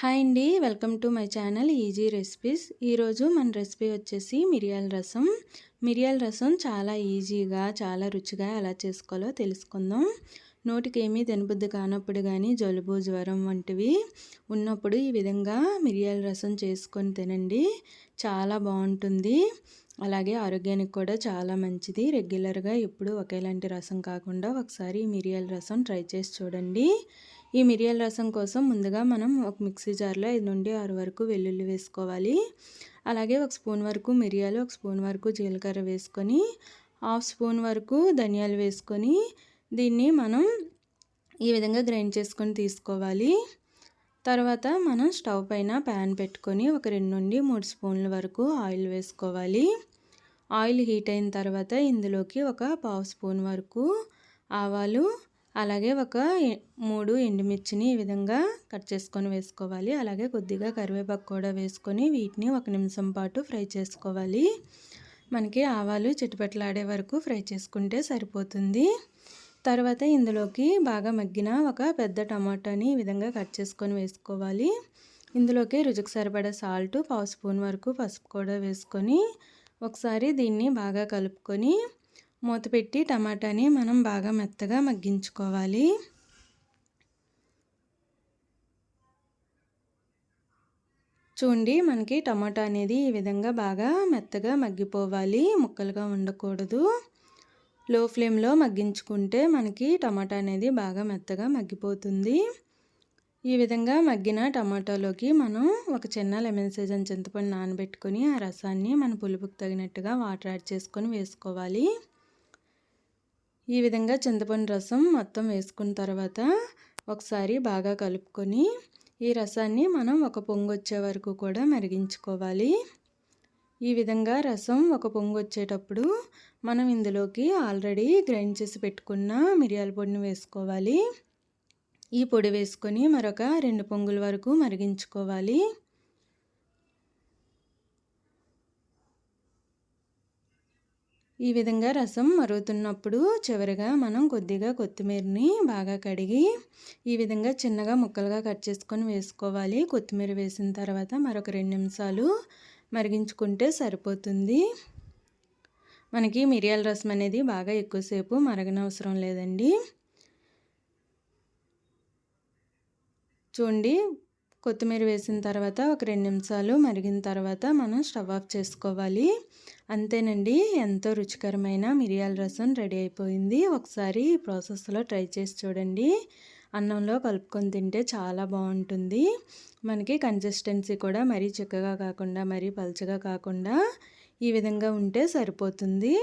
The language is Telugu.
హాయ్ అండి welcome to my channel easy recipes. ఈరోజు మన రెసిపీ వచ్చేసి మిరియాల రసం. మిరియాల రసం చాలా ఈజీగా చాలా రుచిగా ఎలా చేసుకోవాలో తెలుసుకుందాం. నోటికి ఏమీ తినబుద్ధి కానప్పుడు కానీ జలుబు జ్వరం వంటివి ఉన్నప్పుడు ఈ విధంగా మిరియాల రసం చేసుకొని తినండి. చాలా బాగుంటుంది. అలాగే ఆరోగ్యానికి కూడా చాలా మంచిది. రెగ్యులర్గా ఎప్పుడు ఒకేలాంటి రసం కాకుండా ఒకసారి మిరియాల రసం ట్రై చేసి చూడండి. ఈ మిరియాల రసం కోసం ముందుగా మనం ఒక మిక్సీ జార్లో ఐదు నుండి ఆరు వరకు వెల్లుల్లి వేసుకోవాలి. అలాగే ఒక స్పూన్ వరకు మిరియాలు ఒక స్పూన్ వరకు జీలకర్ర వేసుకొని హాఫ్ స్పూన్ వరకు ధనియాలు వేసుకొని దీన్ని మనం ఈ విధంగా గ్రైండ్ చేసుకొని తీసుకోవాలి. తర్వాత మనం స్టవ్ పైన ప్యాన్ పెట్టుకొని ఒక రెండు నుండి మూడు స్పూన్ల వరకు ఆయిల్ వేసుకోవాలి. ఆయిల్ హీట్ అయిన తర్వాత ఇందులోకి ఒక పావు స్పూన్ వరకు ఆవాలు అలాగే ఒక మూడు ఎండుమిర్చిని ఈ విధంగా కట్ చేసుకొని వేసుకోవాలి. అలాగే కొద్దిగా కరివేపాకు కూడా వేసుకొని వీటిని ఒక నిమిషం పాటు ఫ్రై చేసుకోవాలి. మనకి ఆవాలు చిట్టుపెట్టలాడే వరకు ఫ్రై చేసుకుంటే సరిపోతుంది. తర్వాత ఇందులోకి బాగా మగ్గిన ఒక పెద్ద టమాటాని ఈ విధంగా కట్ చేసుకొని వేసుకోవాలి. ఇందులోకి రుచికి సరిపడే సాల్ట్ పావు స్పూన్ వరకు పసుపు కూడా వేసుకొని ఒకసారి దీన్ని బాగా కలుపుకొని మూత పెట్టి టమాటాని మనం బాగా మెత్తగా మగ్గించుకోవాలి. చూడండి మనకి టమాటా అనేది ఈ విధంగా బాగా మెత్తగా మగ్గిపోవాలి. ముక్కలుగా ఉండకూడదు. లో ఫ్లేమ్లో మగ్గించుకుంటే మనకి టమాటా అనేది బాగా మెత్తగా మగ్గిపోతుంది. ఈ విధంగా మగ్గిన టమాటాలోకి మనం ఒక చిన్న లెమన్ సీజన్ చింతపండు నానబెట్టుకొని ఆ రసాన్ని మన పులుపుకి తగినట్టుగా వాటర్ యాడ్ చేసుకొని వేసుకోవాలి. ఈ విధంగా చింతపండు రసం మొత్తం వేసుకున్న తర్వాత ఒకసారి బాగా కలుపుకొని ఈ రసాన్ని మనం ఒక పొంగు వచ్చే వరకు కూడా మరిగించుకోవాలి. ఈ విధంగా రసం ఒక పొంగు వచ్చేటప్పుడు మనం ఇందులోకి ఆల్రెడీ గ్రైండ్ చేసి పెట్టుకున్న మిరియాల పొడిని వేసుకోవాలి. ఈ పొడి వేసుకొని మరొక రెండు పొంగుల వరకు మరిగించుకోవాలి. ఈ విధంగా రసం మరుగుతున్నప్పుడు చివరిగా మనం కొద్దిగా కొత్తిమీరని బాగా కడిగి ఈ విధంగా చిన్నగా ముక్కలుగా కట్ చేసుకొని వేసుకోవాలి. కొత్తిమీర వేసిన తర్వాత మరొక రెండు నిమిషాలు మరిగించుకుంటే సరిపోతుంది. మనకి మిరియాల రసం అనేది బాగా ఎక్కువసేపు మరగనవసరం లేదండి. చూడండి కొత్తిమీర వేసిన తర్వాత ఒక రెండు నిమిషాలు మరిగిన తర్వాత మనం స్టవ్ ఆఫ్ చేసుకోవాలి. అంతేనండి ఎంతో రుచికరమైన మిరియాల రసం రెడీ అయిపోయింది. ఒకసారి ఈ ప్రాసెస్లో ట్రై చేసి చూడండి. అన్నంలో కలుపుకొని తింటే చాలా బాగుంటుంది. మనకి కన్సిస్టెన్సీ కూడా మరీ చిక్కగా కాకుండా మరీ పలచగా కాకుండా ఈ విధంగా ఉంటే సరిపోతుంది.